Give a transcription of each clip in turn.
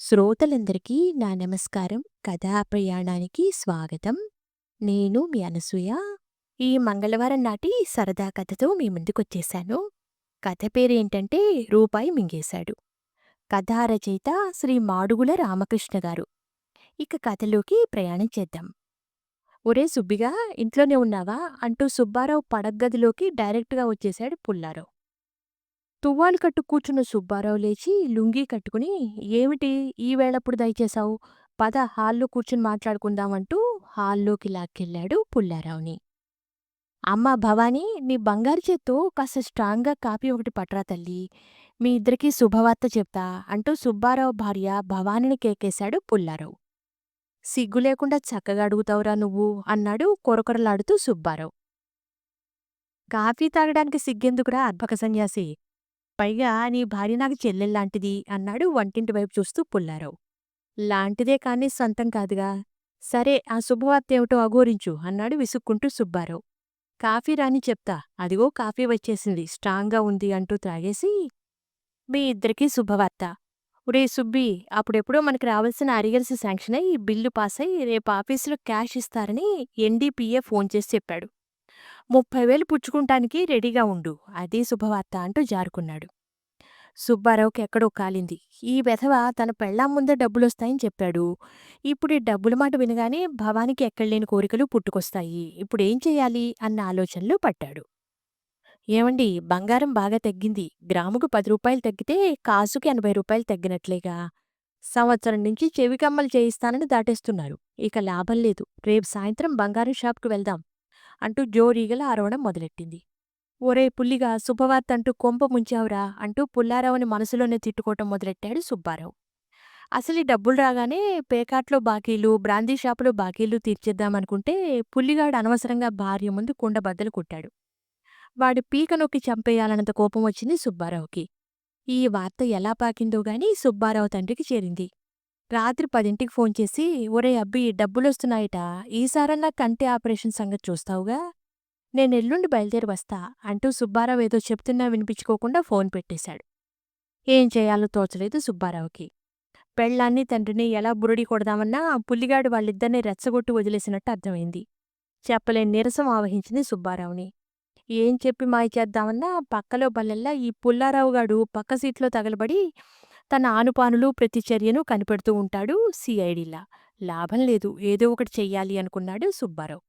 శ్రోతలందరికీ నా నమస్కారం. కథా ప్రయాణానికి స్వాగతం. నేను మీ అనసూయ. ఈ మంగళవారం నాటి సరదా కథతో మీ ముందుకొచ్చేశాను. కథ పేరేంటంటే 'రూపాయి మింగేశాడు'. కథా రచయిత శ్రీ మాడుగుల రామకృష్ణ గారు. ఇక కథలోకి ప్రయాణం చేద్దాం. ఒరే సుబ్బిగా ఇంట్లోనే ఉన్నావా? అంటూ సుబ్బారావు పడగ్గదిలోకి డైరెక్ట్‌గా వచ్చేశాడు పుల్లారావు. తువ్వాలు కట్టు కూర్చున్న సుబ్బారావు లేచి లుంగీ కట్టుకుని ఏమిటి ఈ వేళప్పుడు దయచేశావు? పద హాల్లో కూర్చుని మాట్లాడుకుందామంటూ హాల్లోకి లాక్కెళ్ళాడు పుల్లారావుని. అమ్మా భవానీ నీ బంగారు చేత్తో కాస్త స్ట్రాంగ్‌గా కాఫీ ఒకటి పట్రా తల్లి మీ ఇద్దరికీ శుభవార్త చెప్తా అంటూ సుబ్బారావు భార్య భవానీని కేకేశాడు పుల్లారావు. సిగ్గు లేకుండా చక్కగా అడుగుతావురా నువ్వు అన్నాడు కొరకొరలాడుతూ సుబ్బారావు. కాఫీ తాగడానికి సిగ్గెందుకురా అద్భక సన్యాసి. పైగా నీ భార్య నాకు చెల్లెల్లాంటిది అన్నాడు వంటింటి వైపు చూస్తూ పుల్లారావు. లాంటిదే కాని సొంతం కాదుగా. సరే ఆ శుభవార్తేమిటో అఘోరించు అన్నాడు విసుక్కుంటూ సుబ్బారావు. కాఫీ రాని చెప్తా అదిగో కాఫీ వచ్చేసింది స్ట్రాంగ్‌గా ఉంది అంటూ త్రాగేసి మీ ఇద్దరికీ శుభవార్త. ఒరేయ్ సుబ్బీ అప్పుడెప్పుడో మనకు రావాల్సిన అరియర్స్ శాంక్షన్ అయి బిల్లు పాసై రేపు ఆఫీసులో క్యాష్ ఇస్తారని ఎన్డీపీఏ ఫోన్ చేసి చెప్పాడు. ముప్పై వేలు పుచ్చుకుంటానికి రెడీగా ఉండు అదే శుభవార్త అంటూ జారుకున్నాడు. సుబ్బారావుకి ఎక్కడో కాలింది. ఈ వెధవ తన పెళ్ళాం ముందే డబ్బులొస్తాయని చెప్పాడు. ఇప్పుడు ఈ డబ్బుల మాట వినగానే భవానికి ఎక్కడలేని కోరికలు పుట్టుకొస్తాయి. ఇప్పుడేం చెయ్యాలి అన్న ఆలోచనలో పడ్డాడు. ఏవండీ బంగారం బాగా తగ్గింది. గ్రాముకు పది రూపాయలు తగ్గితే కాసుకి ఎనభై రూపాయలు తగ్గినట్లేగా. సంవత్సరం నుంచి చెవి కమ్మలు చేయిస్తానని దాటేస్తున్నారు. ఇక లాభం లేదు. రేపు సాయంత్రం బంగారం షాప్‌కి వెళ్దాం అంటూ జోరీగల అరవడం మొదలెట్టింది. ఒరే పుల్లిగా శుభవార్త అంటూ కొంప ముంచావురా అంటూ పుల్లారావుని మనసులోనే తిట్టుకోవటం మొదలెట్టాడు సుబ్బారావు. అసలీ డబ్బులు రాగానే పేకాట్లో బాకీలు, బ్రాందీ షాపులో బాకీలు తీర్చేద్దామనుకుంటే పుల్లిగాడు అనవసరంగా భార్య ముందు కుండ బద్దలు కొట్టాడు. వాడి పీక నొక్కి చంపేయాలన్నంత కోపం వచ్చింది సుబ్బారావుకి. ఈ వార్త ఎలా పాకిందో గాని సుబ్బారావు తండ్రికి చేరింది. రాత్రి పదింటికి ఫోన్ చేసి ఒరేయ్ అబ్బీ డబ్బులొస్తున్నాయట ఈసారన్నా కంటి ఆపరేషన్ సంగతి చూస్తావుగా నేనెల్లుండి బయలుదేరి వస్తా అంటూ సుబ్బారావు ఏదో చెప్తున్నా వినిపించుకోకుండా ఫోన్ పెట్టేశాడు. ఏం చేయాలో తోచలేదు సుబ్బారావుకి. పెళ్ళాన్ని తండ్రిని ఎలా బురుడి కొడదామన్నా పుల్లిగాడు వాళ్ళిద్దరినీ రెచ్చగొట్టి వదిలేసినట్టు అర్థమైంది. చెప్పలేని నీరసం ఆవహించింది సుబ్బారావుని. ఏం చెప్పి మాయ చేద్దామన్నా పక్కలో బల్లెల్లా ఈ పుల్లారావుగాడు పక్క సీట్లో తగలబడి తన ఆనుపానులు ప్రతిచర్యను కనిపెడుతూ ఉంటాడు సిఐడిలా లాభం లేదు ఏదో ఒకటి చెయ్యాలి అనుకున్నాడు సుబ్బారావు.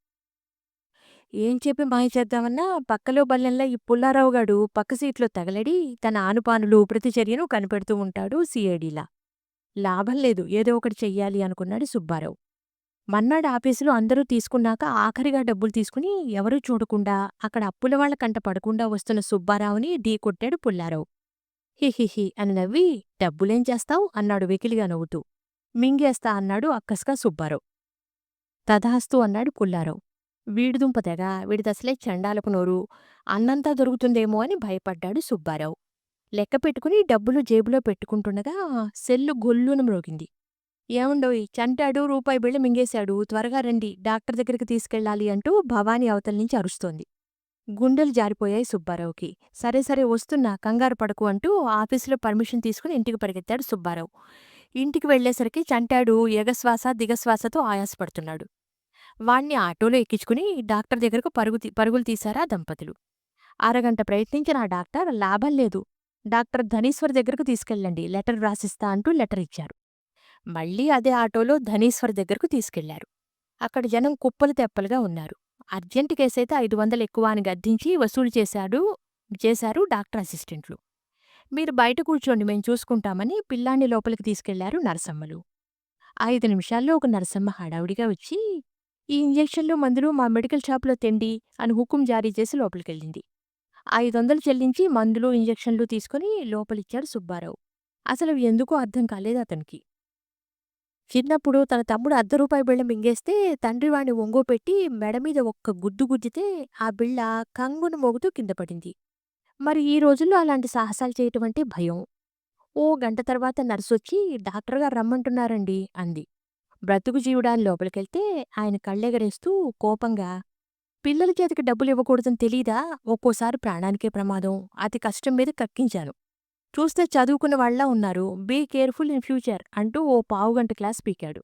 ఏం చెప్పి మాయ చేద్దామన్నా పక్కలో బల్లెంలా ఈ పుల్లారావుగాడు పక్క సీట్లో తగలడి తన ఆనుపానులు ప్రతిచర్యను కనిపెడుతూ ఉంటాడు సిఐడిలా లాభం లేదు ఏదో ఒకటి చెయ్యాలి అనుకున్నాడు సుబ్బారావు. మన్నాడు ఆఫీసులో అందరూ తీసుకున్నాక ఆఖరిగా డబ్బులు తీసుకుని ఎవరూ చూడకుండా అక్కడ అప్పులవాళ్ళ కంట పడకుండా వస్తున్న సుబ్బారావుని ఢీ కొట్టాడు పుల్లారావు. హిహిహి అని నవ్వి డబ్బులేం చేస్తావు అన్నాడు వెకిలిగా నవ్వుతూ. మింగేస్తా అన్నాడు అక్కస్గా సుబ్బారావు. తథాస్తు అన్నాడు పుల్లారావు. వీడిదుంప తెగ వీడిదసలే చండాలకు నోరు అన్నంతా దొరుకుతుందేమో అని భయపడ్డాడు సుబ్బారావు. లెక్క పెట్టుకుని డబ్బులు జేబులో పెట్టుకుంటుండగా సెల్లు గొల్లున మ్రోగింది. ఏముండోయ్ చంటాడు రూపాయి బిళ్ళ మింగేశాడు త్వరగా రండి డాక్టర్ దగ్గరికి తీసుకెళ్ళాలి అంటూ భవానీ అవతల్నించి అరుస్తోంది. గుండెలు జారిపోయాయి సుబ్బారావుకి. సరే సరే వస్తున్నా కంగారు పడకు అంటూ ఆఫీసులో పర్మిషన్ తీసుకుని ఇంటికి పరిగెత్తాడు సుబ్బారావు. ఇంటికి వెళ్ళేసరికి చంటాడు ఎగశ్వాస దిగశ్వాసతో ఆయాసపడుతున్నాడు. వాణ్ణి ఆటోలో ఎక్కించుకుని డాక్టర్ దగ్గరకు పరుగు పరుగులు తీశారా దంపతులు. అరగంట ప్రయత్నించిన ఆ డాక్టర్ లాభం లేదు. డాక్టర్ ధనీశ్వర్ దగ్గరకు తీసుకెళ్ళండి లెటర్ వ్రాసిస్తా అంటూ లెటర్ ఇచ్చారు. మళ్ళీ అదే ఆటోలో ధనీశ్వర్ దగ్గరకు తీసుకెళ్ళారు. అక్కడ జనం కుప్పలు తెప్పలుగా ఉన్నారు. అర్జెంటు కేసైతే ఐదు వందలు ఎక్కువ అని గద్దించి వసూలు చేశాడు చేశారు డాక్టర్ అసిస్టెంట్లు. మీరు బయట కూర్చోండి మేం చూసుకుంటామని పిల్లాన్ని లోపలికి తీసుకెళ్ళారు నరసమ్మలు. ఐదు నిమిషాల్లో ఒక నరసమ్మ హడావుడిగా వచ్చి ఈ ఇంజెక్షన్లు మందులు మా మెడికల్ షాపులో తెండి అని హుకుం జారీ చేసి లోపలికెళ్ళింది. ఐదొందలు చెల్లించి మందులు ఇంజెక్షన్లు తీసుకుని లోపలిచ్చాడు సుబ్బారావు. అసలు ఎందుకో అర్థం కాలేదు అతనికి. చిన్నప్పుడు తన తమ్ముడు అర్ధ రూపాయి బిళ్ళ మింగేస్తే తండ్రి వాణ్ణి ఒంగోపెట్టి మెడమీద ఒక్క గుద్దు గుద్దితే ఆ బిళ్ళ కంగున మోగుతూ కింద పడింది. మరి ఈ రోజుల్లో అలాంటి సాహసాలు చేయటం అంటే భయం. ఓ గంట తర్వాత నర్సొచ్చి డాక్టర్గారు రమ్మంటున్నారండి అంది. బ్రతుకు జీవుడా లోపలికెళ్తే ఆయన కళ్ళెగరేస్తూ కోపంగా పిల్లల చేతికి డబ్బులివ్వకూడదని తెలీదా ఒక్కోసారి ప్రాణానికే ప్రమాదం అతి కష్టం మీద కక్కించాను చూస్తే చదువుకున్న వాళ్ళ ఉన్నారు. బీ కేర్ఫుల్ ఇన్ ఫ్యూచర్ అంటూ ఓ పావుగంట క్లాస్ పీకాడు.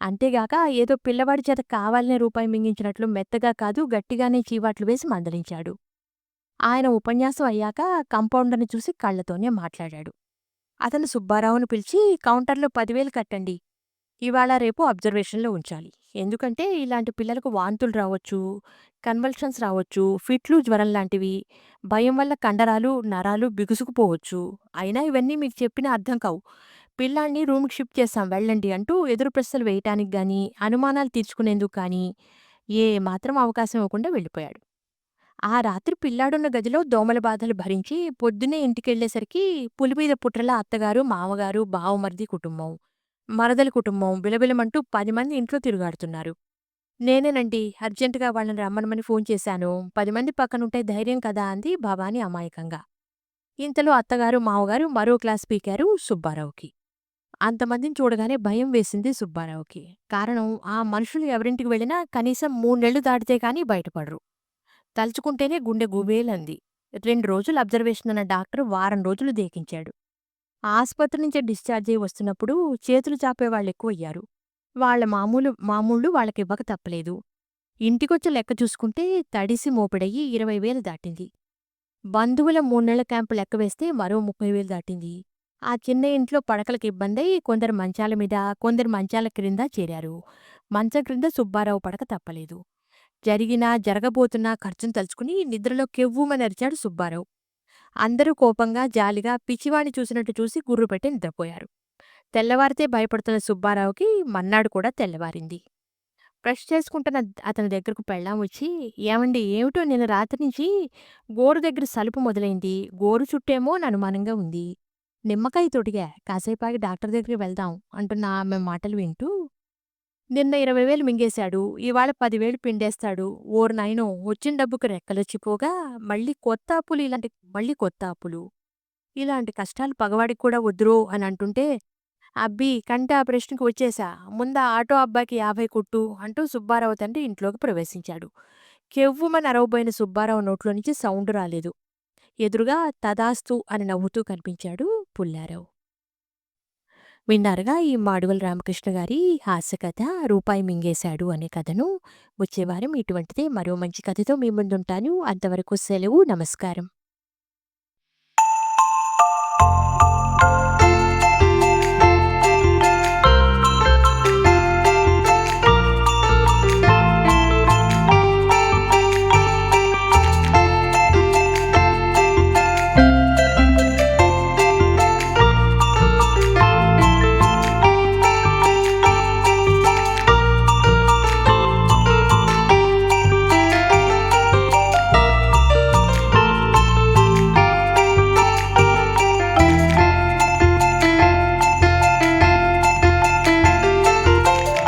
అంతేగాక ఏదో పిల్లవాడి చేత కావాలనే రూపాయి మింగించినట్లు మెత్తగా కాదు గట్టిగానే చీవాట్లు వేసి మందలించాడు. ఆయన ఉపన్యాసం అయ్యాక కంపౌండర్ని చూసి కళ్ళతోనే మాట్లాడాడు. అతను సుబ్బారావును పిలిచి కౌంటర్లో పదివేలు కట్టండి. ఇవాళ రేపు అబ్జర్వేషన్లో ఉంచాలి. ఎందుకంటే ఇలాంటి పిల్లలకు వాంతులు రావచ్చు కన్వల్షన్స్ రావచ్చు ఫిట్లు జ్వరం లాంటివి భయం వల్ల కండరాలు నరాలు బిగుసుకుపోవచ్చు. అయినా ఇవన్నీ మీకు చెప్పిన అర్థం కావు. పిల్లాన్ని రూమ్కి షిఫ్ట్ చేస్తాం వెళ్ళండి అంటూ ఎదురు ప్రశ్నలు వేయటానికి గాని అనుమానాలు తీర్చుకునేందుకు కానీ ఏ మాత్రం అవకాశం ఇవ్వకుండా వెళ్ళిపోయాడు. ఆ రాత్రి పిల్లాడున్న గదిలో దోమల బాధలు భరించి పొద్దున్నే ఇంటికెళ్ళేసరికి పులిమీద పుట్రల అత్తగారు మామగారు బావమరిది కుటుంబం. మరదలి కుటుంబం బిలబిలమంటూ పది మంది ఇంట్లో తిరుగాడుతున్నారు. నేనేనండి అర్జెంటుగా వాళ్ళని రమ్మనమని ఫోన్ చేశాను. పది మంది పక్కనుంటే ధైర్యం కదా అంది భవాని అమాయకంగా. ఇంతలో అత్తగారు మావగారు మరో క్లాస్ పీకారు సుబ్బారావుకి. అంతమందిని చూడగానే భయం వేసింది సుబ్బారావుకి. కారణం ఆ మనుషులు ఎవరింటికి వెళ్ళినా కనీసం మూడేళ్ళు దాటితే కాని బయటపడరు. తలుచుకుంటేనే గుండె గుబేలంది. రెండు రోజులు అబ్జర్వేషన్ అన్న డాక్టర్ వారం రోజులు దేకించాడు. ఆసుపత్రి నుంచి డిశ్చార్జ్ అయ్యి వస్తున్నప్పుడు చేతులు చాపేవాళ్ళు ఎక్కువయ్యారు. వాళ్ళ మామూలు మామూళ్ళు వాళ్ళకివ్వక తప్పలేదు. ఇంటికొచ్చి లెక్క చూసుకుంటే తడిసి మోపిడయ్యి ఇరవై వేలు దాటింది. బంధువుల మూన్నెళ్ళ క్యాంపు లెక్క వేస్తే మరో ముప్పై వేలు దాటింది. ఆ చిన్న ఇంట్లో పడకలకు ఇబ్బందై కొందరు మంచాల మీద కొందరు మంచాల క్రింద చేరారు. మంచం క్రింద సుబ్బారావు పడక తప్పలేదు. జరిగినా జరగబోతున్నా ఖర్చును తలుచుకుని నిద్రలో కెవ్వుమని అరిచాడు సుబ్బారావు. అందరూ కోపంగా జాలిగా పిచ్చివాణ్ణి చూసినట్టు చూసి గుర్రుపెట్టి నిద్రపోయారు. తెల్లవారితే భయపడుతున్న సుబ్బారావుకి మన్నాడు కూడా తెల్లవారింది. బ్రష్ చేసుకుంటున్న అతని దగ్గరకు పెళ్ళాం వచ్చి ఏమండి ఏమిటో నేను రాత్రి నుంచి గోరు దగ్గర సలుపు మొదలైంది. గోరు చుట్టేమో అనుమానంగా ఉంది. నిమ్మకాయ తొడిగా కాసేపాగి డాక్టర్ దగ్గరికి వెళ్దాం అంటున్న ఆమె మాటలు వింటూ నిన్న ఇరవై వేలు మింగేశాడు ఇవాళ పదివేలు పిండేస్తాడు. ఓరు నాయనో వచ్చిన డబ్బుకు రెక్కలొచ్చిపోగా మళ్ళీ కొత్త అప్పులు ఇలాంటి మళ్ళీ కొత్త అప్పులు. ఇలాంటి కష్టాలు పగవాడికి కూడా వద్దురో అని అంటుంటే అబ్బి కంటి ఆపరేషన్కి వచ్చేశా ముందా ఆటో అబ్బాయికి యాభై కుట్టు అంటూ సుబ్బారావు తండ్రి ఇంట్లోకి ప్రవేశించాడు. కెవ్వుమని అరవబోయిన సుబ్బారావు నోట్లో నుంచి సౌండ్ రాలేదు. ఎదురుగా తదాస్తు అని నవ్వుతూ కనిపించాడు పుల్లారావు. విన్నారుగా ఈ మాడువల రామకృష్ణ గారి హాస్య కథ రూపాయి మింగేశాడు అనే కథను. వచ్చేవారం ఇటువంటిదే మరో మంచి కథతో మీ ముందుంటాను. అంతవరకు సెలవు నమస్కారం.